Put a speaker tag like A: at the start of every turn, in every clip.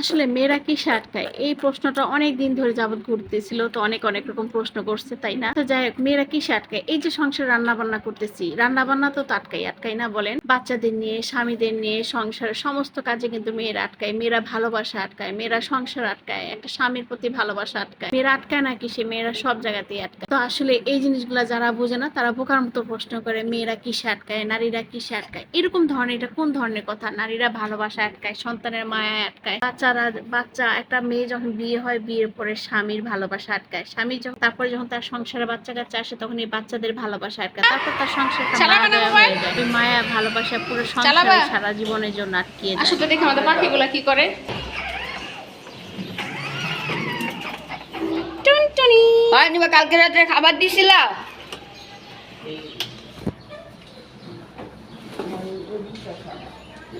A: আসলে মেয়েরা কিসে আটকায় এই প্রশ্নটা অনেক দিন ধরে যাবত ঘুরতেছিল, তো অনেক অনেক রকম প্রশ্ন করছে, তাই না? তো যাই হোক, মেয়েরা কিসে আটকায় এই যে সংসার রান্না বান্না করতেছি রান্না বান্না তো আটকাই আটকাই না বলেন? বাচ্চাদের নিয়ে, স্বামীদের নিয়ে সংসারের সমস্ত কাজে কিন্তু মেয়েরা আটকায়। মেয়েরা ভালোবাসা আটকায়, মেয়েরা সংসার আটকায়, একটা স্বামীর প্রতি ভালোবাসা আটকায়। মেয়েরা আটকায় না কি সে মেয়েরা সব জায়গাতেই আটকায়? তো আসলে এই জিনিসগুলা যারা বোঝে না, তারা বোকার মতো প্রশ্ন করে, মেয়েরা কিসে আটকায় নারীরা কিসে আটকায় এরকম ধরনের, এটা কোন ধরনের কথা? নারীরা ভালোবাসা আটকায়, সন্তানের মায়া আটকায় বাচ্চারা বাচ্চা একটা মেয়ে যখন বিয়ে হয় বিয়ের পরে স্বামীর ভালোবাসা আটকায়। স্বামী যখন তারপরে যখন তার সংসারে বাচ্চা কাচ্চা আসে তখন এই বাচ্চাদের ভালোবাসা আটকায়। তারপর তার
B: সংসার
A: মায়া ভালোবাসা পুরো? সংসারে সারা জীবনের জন্য আটকিয়ে
B: দেখি আমাদের পাখিগুলা কি করে? টুনটুনি। কালকে রাত্রে খাবার দিছিলা?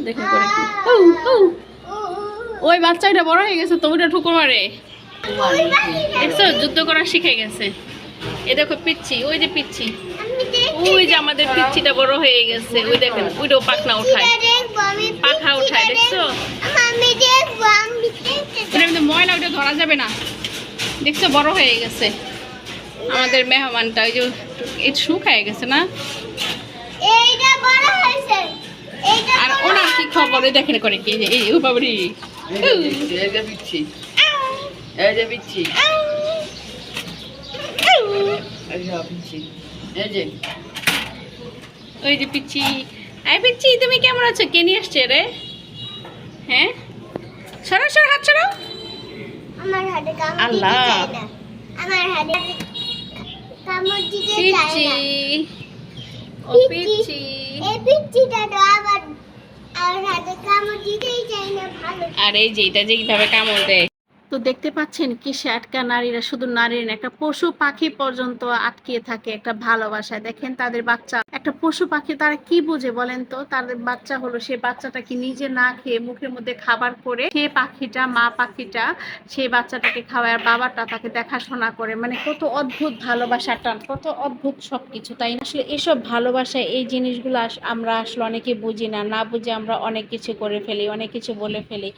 A: দেখে করে উ, উ। ওই বাচ্চাটা বড় হয়ে গেছে, তো ওটা ঠুকুর মারে দেখছ? যুদ্ধ করা শিখে গেছে। এ দেখো পিচ্ছি, ওই যে পিচ্ছি। ওই যে আমাদের পিচ্ছিটা বড় হয়ে গেছে। ওই দেখেন, ওইটাও পাখনা উঠায়। পাখা উঠায়, দেখছ? ময়লা, ওইটা ধরা যাবে না। দেখছ? বড় হয়ে গেছে। আমাদের মেহমানটা, ওই যে শুকায় গেছে না? আর দেখেন করে কি এই ও বাবারি
C: এই যে বিচ্ছি এই যে বিচ্ছি এই যে বিচ্ছি এই যে।
A: ওই যে পিচ্ছি। আই পিচ্ছি তুমি কেমন আছো? কে নিয়ে আসছে রে? হ্যাঁ? সরো সরো হাত সরো।
D: আমার হাতে কামড়
A: আল্লাহ।
D: দিতে চায় না। আমার হাতে কামড় দিতে চায়
A: পিচ্ছি।
D: না
A: ও পিচ্ছি
D: এই পিচ্চিটা তো আবার
A: আর এই যে কীভাবে কামড় দেয়। তো দেখতে পাচ্ছেন কিসে আটকা নারীরা, শুধু নারীর একটা পশু পাখি পর্যন্ত আটকিয়ে থাকে একটা ভালোবাসায়। দেখেন তাদের বাচ্চা। একটা পশু পাখি তারা কি বুঝে বলেন তো? তাদের বাচ্চা হলো সে বাচ্চাটা কি নিজে না খেয়ে মুখের মধ্যে খাবার করে সে পাখিটা, মা পাখিটা সেই বাচ্চাটাকে খাওয়ায় আর বাবাটা তাকে দেখাশোনা করে। মানে কত অদ্ভুত ভালোবাসাটা কত অদ্ভুত সবকিছু, তাই না? আসলে এসব ভালোবাসা এই জিনিসগুলো আমরা আসলে অনেকে বুঝি না। না বুঝে আমরা অনেক কিছু করে ফেলি, অনেক কিছু বলে ফেলি।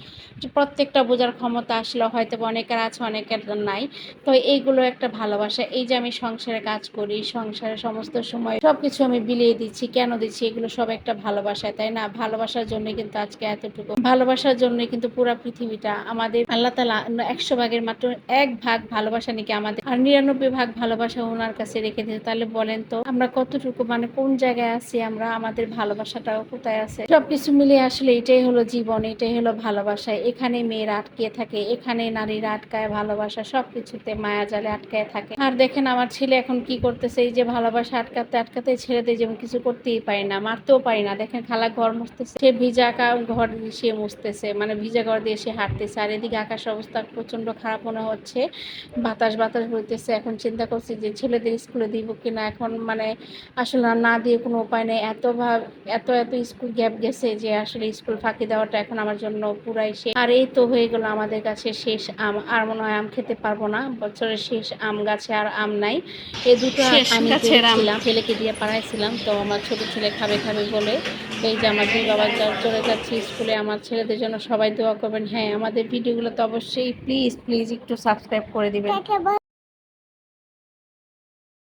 A: প্রত্যেকটা বোঝার ক্ষমতা আসলে হয়তো অনেকের আছে, অনেকের নাই। তো এইগুলো একটা ভালোবাসা। এই যে আমি সংসারে কাজ করি সংসারে সমস্ত সময় সব কিছু আমি বিলিয়ে দিচ্ছি, কেন দিচ্ছি, এগুলো সব একটা ভালোবাসা তাই না? ভালোবাসার জন্য কিন্তু আজকে এতটুকু। ভালোবাসার জন্য কিন্তু পুরো পৃথিবীটা আমাদের আল্লাহ তালা একশো ভাগের মাত্র এক ভাগ ভালোবাসা নাকি আমাদের। আর নিরানব্বই ভাগ ভালোবাসা ওনার কাছে রেখে দিয়েছে। তাহলে বলেন তো, আমরা কতটুকু মানে কোন জায়গায় আছি আমরা? আমাদের ভালোবাসাটাও কোথায় আছে? সবকিছু মিলিয়ে আসলে এটাই হলো জীবন, এটাই হলো ভালোবাসা। এখানে মেয়েরা আটকে থাকে এখানে নারীরা আটকায় ভালোবাসা, সবকিছুতে মায়া জালে আটকায় থাকে। আর দেখেন আমার ছেলে এখন কি করতেছে, এই যে ভালোবাসা আটকাতে আটকাতে ছেলেদের যেমন কিছু করতেই পারি না, মারতেও পারি না। দেখেন খালা ঘর মুছতেছে, সে ভিজা ঘর সে মুছতেছে মানে ভিজা ঘর দিয়ে সে হাঁটতেছে। আর এদিকে আকাশ অবস্থা প্রচণ্ড খারাপ মনে হচ্ছে, বাতাস বাতাস বইতেছে। এখন চিন্তা করছি যে ছেলেদের স্কুলে দিব কিনা, এখন মানে আসলে না দিয়ে কোনো উপায় নেই। এত ভাব, এত এত স্কুল গ্যাপ গেছে যে আসলে স্কুল ফাঁকি দেওয়াটা এখন আমার জন্য পুরাই শেষ। আর এই তো হয়ে গেল আমাদের কাছে শেষ আম আর মনে হয় আম খেতে পারব না। বছরের শেষ আম গাছে আর আম নাই। এই দুটো আমি। পেয়েছিলাম ছেলেকে দিয়ে পাড়াইছিলাম। তো আমার ছোট ছেলে খাবে খাবে বলে এই যে আমার দুই বাবা যা- চলে যাচ্ছি স্কুলে আমার ছেলেদের জন্য সবাই দোয়া করবেন। হ্যাঁ আমাদের ভিডিওগুলো তো অবশ্যই প্লিজ প্লিজ একটু সাবস্ক্রাইব করে দিবেন।